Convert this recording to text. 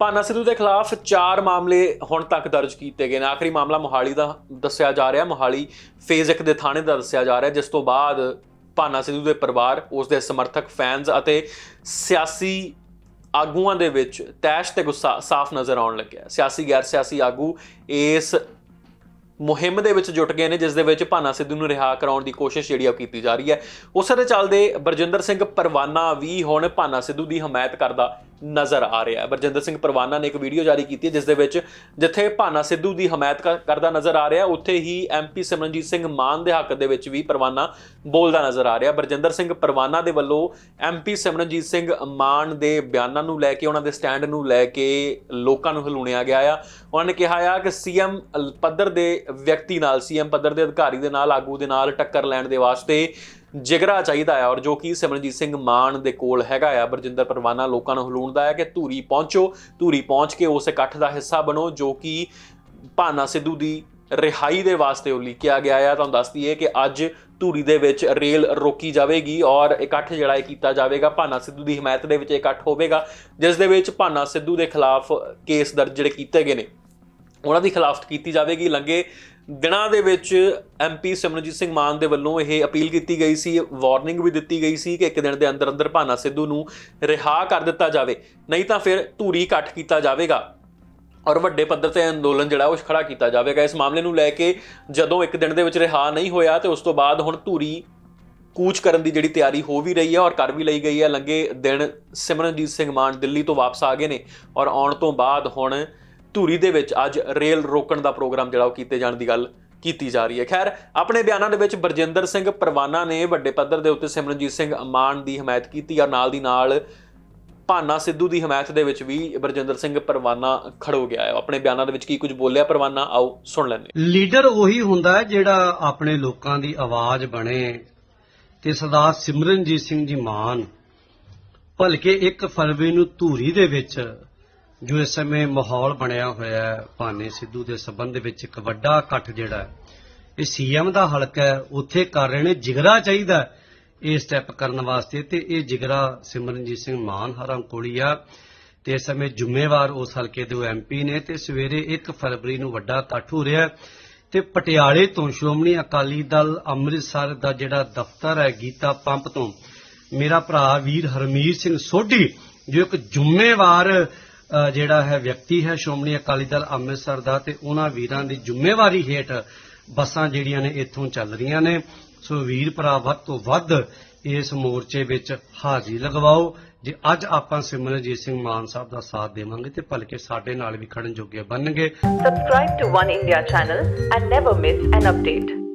ਭਾਨਾ ਸਿੱਧੂ ਦੇ ਖਿਲਾਫ 4 ਮਾਮਲੇ ਹੁਣ ਤੱਕ ਦਰਜ ਕੀਤੇ ਗਏ ਨੇ। ਆਖਰੀ ਮਾਮਲਾ ਮੋਹਾਲੀ ਦਾ ਦੱਸਿਆ ਜਾ ਰਿਹਾ। ਮੋਹਾਲੀ ਫੇਜ਼ 1 ਦੇ ਥਾਣੇ ਦਾ ਦੱਸਿਆ ਜਾ ਰਿਹਾ, ਜਿਸ ਤੋਂ ਬਾਅਦ ਭਾਨਾ ਸਿੱਧੂ ਦੇ ਪਰਿਵਾਰ, ਉਸ ਦੇ ਸਮਰਥਕ ਫੈਨਸ ਅਤੇ ਸਿਆਸੀ ਆਗੂਆਂ ਦੇ ਵਿੱਚ ਤੈਸ਼ ਤੇ ਗੁੱਸਾ ਸਾਫ਼ ਨਜ਼ਰ ਆਉਣ ਲੱਗਿਆ। ਸਿਆਸੀ ਗੈਰ ਸਿਆਸੀ ਆਗੂ ਇਸ ਮੁਹਿੰਮ ਦੇ ਵਿੱਚ ਜੁਟ ਗਏ ਨੇ, ਜਿਸ ਦੇ ਵਿੱਚ ਭਾਨਾ ਸਿੱਧੂ ਨੂੰ ਰਿਹਾ ਕਰਾਉਣ ਦੀ ਕੋਸ਼ਿਸ਼ ਜਿਹੜੀ ਆ ਉਹ ਕੀਤੀ ਜਾ ਰਹੀ ਹੈ। ਉਸੇ ਦੇ ਚੱਲਦੇ ਬਰਜਿੰਦਰ ਸਿੰਘ ਪਰਵਾਨਾ ਵੀ ਹੁਣ ਭਾਨਾ ਸਿੱਧੂ ਦੀ ਹਮਾਇਤ ਕਰਦਾ ਨਜ਼ਰ ਆ ਰਿਹਾ ਹੈ। ਬਰਜਿੰਦਰ ਸਿੰਘ ਪਰਵਾਨਾ ਨੇ ਇੱਕ ਵੀਡੀਓ ਜਾਰੀ ਕੀਤੀ ਹੈ, ਜਿਸ ਦੇ ਵਿੱਚ ਜਿੱਥੇ ਭਾਨਾ ਸਿੱਧੂ ਦੀ ਹਮਾਇਤ ਕਰ- ਕਰਦਾ ਨਜ਼ਰ ਆ ਰਿਹਾ ਉੱਥੇ ਹੀ ਐਮਪੀ ਸਿਮਰਨਜੀਤ ਸਿੰਘ ਮਾਨ ਦੇ ਹੱਕ ਦੇ ਵਿੱਚ ਵੀ ਪਰਵਾਨਾ ਬੋਲਦਾ ਨਜ਼ਰ ਆ ਰਿਹਾ ਬਰਜਿੰਦਰ ਸਿੰਘ ਪਰਵਾਨਾ ਦੇ ਵੱਲੋਂ ਐਮਪੀ ਸਿਮਰਨਜੀਤ ਸਿੰਘ ਮਾਨ ਦੇ ਬਿਆਨਾਂ ਨੂੰ ਲੈ ਕੇ, ਉਹਨਾਂ ਦੇ ਸਟੈਂਡ ਨੂੰ ਲੈ ਕੇ ਲੋਕਾਂ ਨੂੰ ਹਲੂਣਿਆ ਗਿਆ ਆ। ਉਹਨਾਂ ਨੇ ਕਿਹਾ ਆ ਕਿ ਸੀਐਮ ਪੱਧਰ ਦੇ ਵਿਅਕਤੀ ਨਾਲ, ਸੀਐਮ ਪੱਧਰ ਦੇ ਅਧਿਕਾਰੀ ਦੇ ਨਾਲ, ਆਗੂ ਦੇ ਨਾਲ ਟੱਕਰ ਲੈਣ ਦੇ ਵਾਸਤੇ ਜਿਗਰਾ ਚਾਹੀਦਾ ਆ ਔਰ ਜੋ ਕਿ ਸਿਮਰਨਜੀਤ ਸਿੰਘ ਮਾਨ ਦੇ ਕੋਲ ਹੈਗਾ ਆ, ਬਰਜਿੰਦਰ ਪਰਵਾਨਾ ਲੋਕਾਂ ਨੂੰ ਹਲੂਣਦਾ ਹੈ ਕਿ ਧੂਰੀ ਪਹੁੰਚੋ, ਧੂਰੀ ਪਹੁੰਚ ਕੇ ਉਸ ਇਕੱਠ ਦਾ ਹਿੱਸਾ ਬਣੋ, ਜੋ ਕਿ ਭਾਨਾ ਸਿੱਧੂ ਦੀ ਰਿਹਾਈ ਦੇ ਵਾਸਤੇ ਉਲੀਕਿਆ ਗਿਆ ਆ। ਤੁਹਾਨੂੰ ਦੱਸ ਦਈਏ ਕਿ ਅੱਜ ਧੂਰੀ ਦੇ ਵਿੱਚ ਰੇਲ ਰੋਕੀ ਜਾਵੇਗੀ ਔਰ ਇਕੱਠ ਜਿਹੜਾ ਇਹ ਕੀਤਾ ਜਾਵੇਗਾ, ਭਾਨਾ ਸਿੱਧੂ ਦੀ ਹਮਾਇਤ ਦੇ ਵਿੱਚ ਇਹ ਇਕੱਠ ਹੋਵੇਗਾ, ਜਿਸ ਦੇ ਵਿੱਚ ਭਾਨਾ ਸਿੱਧੂ ਦੇ ਖਿਲਾਫ ਕੇਸ ਦਰਜ ਜਿਹੜੇ ਕੀਤੇ ਗਏ ਨੇ। ਉਹਨਾਂ ਦੀ ਖਿਲਾਫਤ ਕੀਤੀ ਜਾਵੇਗੀ। ਲੰਗੇ ਦਿਨਾਂ ਦੇ ਵਿੱਚ ਐਮਪੀ ਸਿਮਰਨਜੀਤ ਸਿੰਘ ਮਾਨ ਦੇ ਵੱਲੋਂ ਇਹ ਅਪੀਲ ਕੀਤੀ ਗਈ ਸੀ। ਵਾਰਨਿੰਗ ਵੀ ਦਿੱਤੀ ਗਈ ਸੀ ਕਿ ਇੱਕ ਦਿਨ ਦੇ ਅੰਦਰ ਅੰਦਰ ਭਾਨਾ ਸਿੱਧੂ ਨੂੰ ਰਿਹਾ ਕਰ ਦਿੱਤਾ ਜਾਵੇ। ਨਹੀਂ ਤਾਂ ਫਿਰ ਧੂਰੀ ਇਕੱਠ ਕੀਤਾ ਜਾਵੇਗਾ ਔਰ ਵੱਡੇ ਪੱਧਰ ਤੇ ਅੰਦੋਲਨ ਜਿਹੜਾ ਉਹ ਖੜਾ ਕੀਤਾ ਜਾਵੇਗਾ। ਇਸ ਮਾਮਲੇ ਨੂੰ ਲੈ ਕੇ ਜਦੋਂ ਇੱਕ ਦਿਨ ਦੇ ਵਿੱਚ ਰਿਹਾ ਨਹੀਂ ਹੋਇਆ ਤੇ ਉਸ ਤੋਂ ਬਾਅਦ ਹੁਣ ਧੂਰੀ ਕੂਚ ਕਰਨ ਦੀ ਜਿਹੜੀ ਤਿਆਰੀ ਹੋ ਵੀ ਰਹੀ ਹੈ ਔਰ ਕਰ ਵੀ ਲਈ ਗਈ ਹੈ। ਲੰਗੇ ਦਿਨ ਸਿਮਰਨਜੀਤ ਸਿੰਘ ਮਾਨ ਦਿੱਲੀ ਤੋਂ ਵਾਪਸ ਆ ਗਏ ਨੇ ਔਰ ਆਉਣ ਤੋਂ ਬਾਅਦ ਹੁਣ ਧੂਰੀ ਦੇ ਵਿੱਚ ਅੱਜ ਰੇਲ ਰੋਕਣ ਦਾ ਪ੍ਰੋਗਰਾਮ ਜਿਹੜਾ ਉਹ ਕੀਤੇ ਜਾਣ ਦੀ ਗੱਲ ਕੀਤੀ ਜਾ ਰਹੀ ਹੈ। ਖੈਰ, ਆਪਣੇ ਬਿਆਨਾਂ ਦੇ ਵਿੱਚ ਬਰਜਿੰਦਰ ਸਿੰਘ ਪਰਵਾਨਾ ਨੇ ਵੱਡੇ ਪੱਧਰ ਦੇ ਉੱਤੇ ਸਿਮਰਨਜੀਤ ਸਿੰਘ ਮਾਨ ਦੀ ਹਮਾਇਤ ਕੀਤੀ ਔਰ ਨਾਲ ਦੀ ਨਾਲ ਭਾਨਾ ਸਿੱਧੂ ਦੀ ਹਮਾਇਤ ਦੇ ਵਿੱਚ ਵੀ ਬਰਜਿੰਦਰ ਸਿੰਘ ਪਰਵਾਨਾ ਖੜੋ ਗਿਆ ਹੈ। ਆਪਣੇ ਬਿਆਨਾਂ ਦੇ ਵਿੱਚ ਕੀ ਕੁਝ ਬੋਲਿਆ ਪਰਵਾਨਾ? ਆਓ ਸੁਣ ਲੈਂਦੇ ਲੀਡਰ ਉਹੀ ਹੁੰਦਾ ਹੈ ਜਿਹੜਾ ਆਪਣੇ ਲੋਕਾਂ ਦੀ ਆਵਾਜ਼ ਬਣੇ ਤੇ ਸਰਦਾਰ ਸਿਮਰਨਜੀਤ ਸਿੰਘ ਜੀ ਮਾਨ ਭਲਕੇ 1 ਫਰਵਰੀ ਨੂੰ ਧੂਰੀ ਦੇ ਵਿੱਚ ਜੋ ਇਸ ਸਮੇਂ ਮਾਹੌਲ ਬਣਿਆ ਹੋਇਆ ਹੈ, ਭਾਨੇ ਸਿੱਧੂ ਦੇ ਸਬੰਧ ਦੇ ਵਿੱਚ ਇੱਕ ਵੱਡਾ ਇਕੱਠ ਜਿਹੜਾ ਹੈ, ਇਹ ਸੀਐਮ ਦਾ ਹਲਕਾ ਹੈ, ਉੱਥੇ ਕਰ ਰਹੇ ਨੇ, ਜਿਗਰਾ ਚਾਹੀਦਾ ਇਹ ਸਟੈਪ ਕਰਨ ਵਾਸਤੇ ਤੇ ਇਹ ਜਿਗਰਾ ਸਿਮਰਨਜੀਤ ਸਿੰਘ ਮਾਨ ਹਰਾਂ ਕੋਲੀ ਆ ਤੇ ਇਸ ਸਮੇਂ ਜ਼ਿੰਮੇਵਾਰ ਉਸ ਹਲਕੇ ਦੇ ਐਮਪੀ ਨੇ ਤੇ ਸਵੇਰੇ 1 ਫਰਵਰੀ ਨੂੰ ਵੱਡਾ ਇਕੱਠ ਹੋ ਰਿਹਾ ਤੇ ਪਟਿਆਲੇ ਤੋਂ ਸ਼੍ਰੋਮਣੀ ਅਕਾਲੀ ਦਲ ਅੰਮ੍ਰਿਤਸਰ ਦਾ ਜਿਹੜਾ ਦਫ਼ਤਰ ਹੈ ਗੀਤਾ ਪੰਪ ਤੋਂ, ਮੇਰਾ ਭਰਾ ਵੀਰ ਹਰਮੀਤ ਸਿੰਘ ਸੋਢੀ, ਜੋ ਇੱਕ ਜ਼ਿੰਮੇਵਾਰ ਜਿਹੜਾ ਹੈ ਵਿਅਕਤੀ ਹੈ, ਸ਼੍ਰੋਮਣੀ ਅਕਾਲੀ ਦਲ ਅੰਮ੍ਰਿਤਸਰ ਦਾ ਤੇ ਉਹਨਾਂ ਵੀਰਾਂ ਦੀ ਜ਼ਿੰਮੇਵਾਰੀ ਹੇਠ ਬੱਸਾਂ ਜਿਹੜੀਆਂ ਨੇ ਇੱਥੋਂ ਚੱਲ ਰਹੀਆਂ ਨੇ। ਸੋ ਵੀਰ ਭਰਾ, ਵੱਧ ਤੋਂ ਵੱਧ ਇਸ ਮੋਰਚੇ ਵਿੱਚ ਹਾਜ਼ਰੀ ਲਗਵਾਓ। ਜੇ ਅੱਜ ਆਪਾਂ ਸਿਮਰਨਜੀਤ ਸਿੰਘ ਮਾਨ ਸਾਹਿਬ ਦਾ ਸਾਥ ਦੇਵਾਂਗੇ ਤੇ ਭਲਕੇ ਸਾਡੇ ਨਾਲ ਵੀ ਖੜਨ ਜੋਗੇ ਬਣਨਗੇ। Subscribe to One India channel and never miss an update.